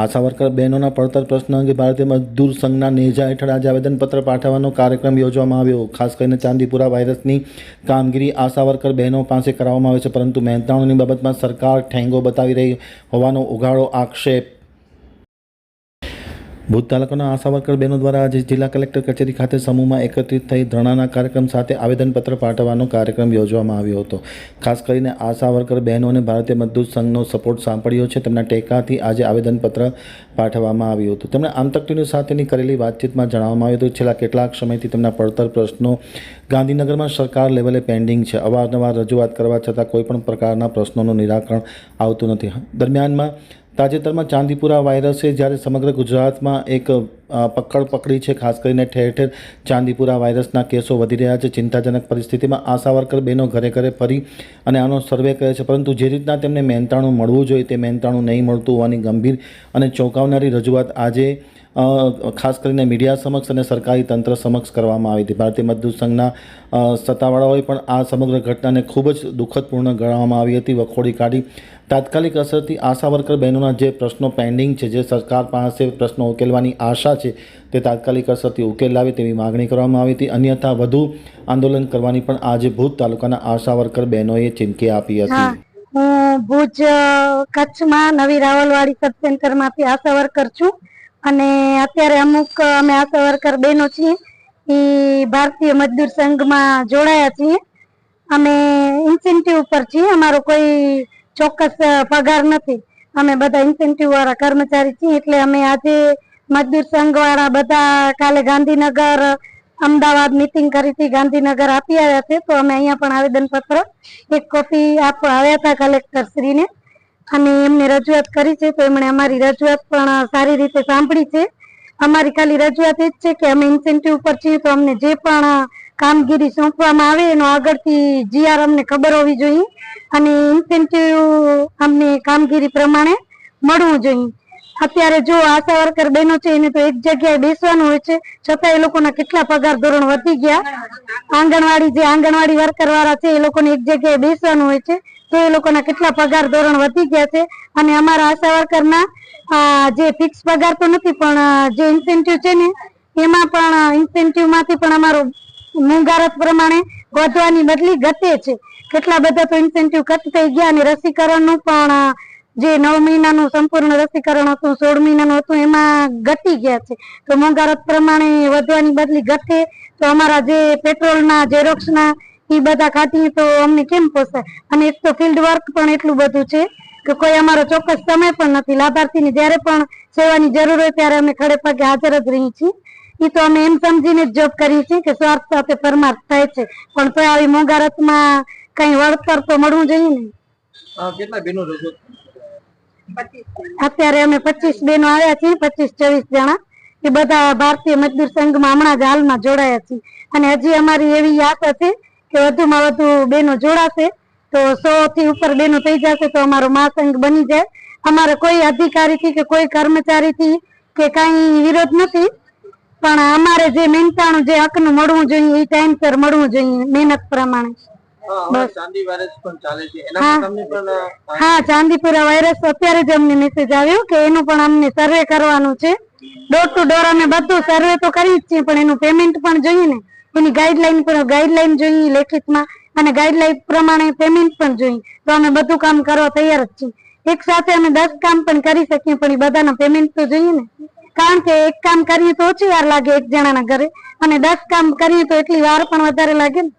આશા worker બહેનોના પડતર પ્રશ્ન અંગે ભારતીય મજદૂર સંઘના નેજા હેઠળ આજે આવેદનપત્ર પાઠવવાનો કાર્યક્રમ યોજવામાં આવ્યો. ખાસ કરીને ચાંદીપુરા વાયરસની કામગીરી આશા વર્કર બહેનો પાસે કરાવવામાં આવે છે, પરંતુ મહેનતાણોની બાબતમાં સરકાર ઠેંગો બતાવી રહી હોવાનો ઉઘાડો, આક્ષેપ ભુજ તાલુકાના આશા વર્કર બહેનો દ્વારા આજે જિલ્લા કલેક્ટર કચેરી ખાતે સમૂહમાં એકત્રિત થઈ ધરણાના કાર્યક્રમ સાથે આવેદનપત્ર પાઠવવાનો કાર્યક્રમ યોજવામાં આવ્યો હતો. ખાસ કરીને આશા વર્કર બહેનોને ભારતીય મજદૂર સંઘનો સપોર્ટ સાંપડ્યો છે. તેમના ટેકાથી આજે આવેદનપત્ર પાઠવવામાં આવ્યું હતું. તેમણે આંતકટીની સાથેની કરેલી વાતચીતમાં જણાવવામાં આવ્યું હતું છેલ્લા કેટલાક સમયથી તેમના પડતર પ્રશ્નો ગાંધીનગરમાં સરકાર લેવલે પેન્ડિંગ છે. અવારનવાર રજૂઆત કરવા છતાં કોઈપણ પ્રકારના પ્રશ્નોનું નિરાકરણ આવતું નથી. દરમિયાનમાં તાજેતરમાં ચાંદીપુરા વાયરસે જ્યારે સમગ્ર ગુજરાતમાં એક પકડ પકડી છે. ખાસ કરીને ઠેર ઠેર ચાંદીપુરા વાયરસના કેસો વધી રહ્યા છે. ચિંતાજનક પરિસ્થિતિમાં આશા વર્કર બહેનો ઘરે ઘરે ફરી અને આનો સર્વે કરે છે. પરંતુ જે રીતના તેમને મહેનતાણું મળવું જોઈએ, તે મહેનતાણું નહીં મળતું હોવાની ગંભીર અને ચોંકાવનારી રજૂઆત આજે ખાસ કરીને મીડિયા સમક્ષ અને સરકારી તંત્ર સમક્ષ કરવામાં આવી હતી. ભારતીય મજદૂર સંઘના સત્તાવાળાઓએ પણ આ સમગ્ર ઘટનાને ખૂબ જ દુઃખદપૂર્ણ ગણવામાં આવી હતી. વખોડી કાઢી તાત્કાલિક અસરથી આશા વર્કર બહેનોના જે પ્રશ્નો પેન્ડિંગ છે, જે સરકાર પાસે પ્રશ્નો ઉકેલવાની આશા છે. તે તાત્કાલિક અસરથી ઉકેલ લાવે તેવી માગણી કરવામાં આવી હતી. અન્યથા વધુ આંદોલન કરવાની પણ આજે ભુજ તાલુકાના આશા વર્કર બહેનોએ ચીમકી આપી હતી. ભુજ કચ્છમાં નવી રાવલવાડી સબ સેન્ટરમાંથી આશા વર્કર છું. અને અત્યારે અમુક અમે આશા વર્કર બહેનો છીએ. એ ભારતીય મજદૂર સંઘમાં જોડાયા છીએ. અમે ઇન્સેન્ટિવ ઉપર છીએ. અમારો કોઈ ચોક્કસ પગાર નથી. અમે બધા ઇન્સેન્ટિવ વાળા કર્મચારી છીએ. એટલે અમે આજે મજદૂર સંઘ વાળા બધા કાલે ગાંધીનગર અમદાવાદ મિટિંગ કરી હતી. ગાંધીનગર આપી આવ્યા છે. તો અમે અહીંયા પણ આવેદનપત્ર, એક કોપી આપવા આવ્યા હતા કલેક્ટર શ્રીને. અને એમને રજૂઆત કરી છે. તો એમણે અમારી રજૂઆત પણ સારી રીતે સાંભળી છે. અમારી ખાલી રજૂઆત એ જ છે કે અમે ઇન્સેન્ટિવ પર છીએ તો અમને જે પણ કામગીરી સોંપવામાં આવે એનો આગળથી જીઆર અમને ખબર હોવી જોઈએ. અને ઇન્સેન્ટિવ અમને કામગીરી પ્રમાણે મળવું જોઈએ. અત્યારે જો આશા વર્કર બહેનો છે, એને તો એક જગ્યાએ બેસવાનું હોય છે. છતાં એ લોકોના કેટલા પગાર ધોરણ વધી ગયા. આંગણવાડી જે આંગણવાડી વર્કર વાળા છે, એ લોકોને એક જગ્યાએ બેસવાનું હોય છે. તો એ લોકોના કેટલા પગાર ધોરણ વધી ગયા છે. અને અમારા આશા વર્કરના જે ફિક્સ પગાર તો નથી, પણ જે ઇન્સેન્ટિવ છે ને, એમાં પણ ઇન્સેન્ટિવમાંથી પણ અમારો મોંઘારત પ્રમાણે વધવાની બદલી ઘટે છે. કેટલા બધા તો ઇન્સેન્ટિવ કટ થઈ ગયા અને રસીકરણનું પણ જે નવ મહિનાનું સંપૂર્ણ રસીકરણ હતું, સોળ મહિનાનું હતું, એમાં ઘટી ગયા છે. તો મોંઘારત પ્રમાણે વધવાની બદલી ઘટે. તો અમારા જે પેટ્રોલના, ઝેરોક્ષના, એ બધા ખાતી તો અમને કેમ પોસાય? અને એક તો ફિલ્ડ વર્ક પણ એટલું બધું છે કે કોઈ અમારો ચોક્કસ સમય પણ નથી. લાભાર્થીની જ્યારે પણ સેવાની જરૂર હોય ત્યારે અમે ખડે પગે હાજર જ રહી છીએ. એ તો અમે એમ સમજીને જ જોબ કરીએ છીએ કે સ્વાર્થ સાથે પરમાર્થ થાય છે. પણ તો આવી મોંઘારતમાં કઈ વળતર તો મળવું જોઈએ ને? કેટલા બેનો રજૂ અત્યારે અમે પચીસ બેનો આવ્યા છીએ, પચીસ ચોવીસ જણા. એ બધા ભારતીય મજદૂર સંઘમાં હમણાં જ હાલમાં જોડાયા છીએ. અને હજી અમારી એવી આશા છે કે વધુમાં વધુ બેનો જોડાશે, તો સો થી ઉપર બેનો થઈ જશે, તો અમારો મહાસંઘ બની જાય. અમારે કોઈ અધિકારીથી કે કોઈ કર્મચારીથી કે કાંઈ વિરોધ નથી. પણ અમારે જે મહેનતાણું, જે હકનું મળવું જોઈએ, એ ટાઈમસર મળવું જોઈએ, મહેનત પ્રમાણે. હમણાં ચાંદી વાયરસ પણ ચાલે છે. એના હા. પર ચાંદીપુરા વાયરસ અત્યારે જ અમને મેસેજ આવ્યો કે એનું પણ અમને સર્વે કરવાનું છે. ડોર ટુ ડોર અમે બધું સર્વે તો કરી જ છીએ પણ એનું પેમેન્ટ પણ જોઈએ ને. એની ગાઈડલાઈન પણ ગાઈડલાઈન જોઈએ લેખિતમાં અને ગાઈડલાઈન પ્રમાણે પેમેન્ટ પણ જોઈએ. તો અમે બધું કામ કરવા તૈયાર જ છીએ. એક સાથે અમે દસ કામ પણ કરી શકીએ પણ એ બધાના પેમેન્ટ તો જોઈએ ને. કારણ કે એક કામ કરીએ તો ઓછી વાર લાગે એક જણાના ઘરે અને દસ કામ કરીએ તો એટલી વાર પણ વધારે લાગે ને.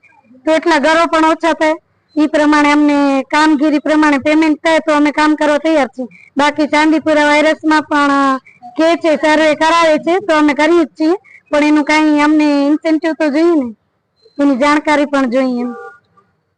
તો એટલા ઘરો પણ ઓછા થાય. એ પ્રમાણે અમને કામગીરી પ્રમાણે પેમેન્ટ થાય તો અમે કામ કરવા તૈયાર છીએ. બાકી ચાંદીપુરા વાયરસમાં પણ કે છે સર્વે કરાવે છે તો અમે કરીએ જ છીએ. પણ એનું કાંઈ અમને ઇન્સેન્ટિવ તો જોઈએ ને. એની જાણકારી પણ જોઈએ એમ.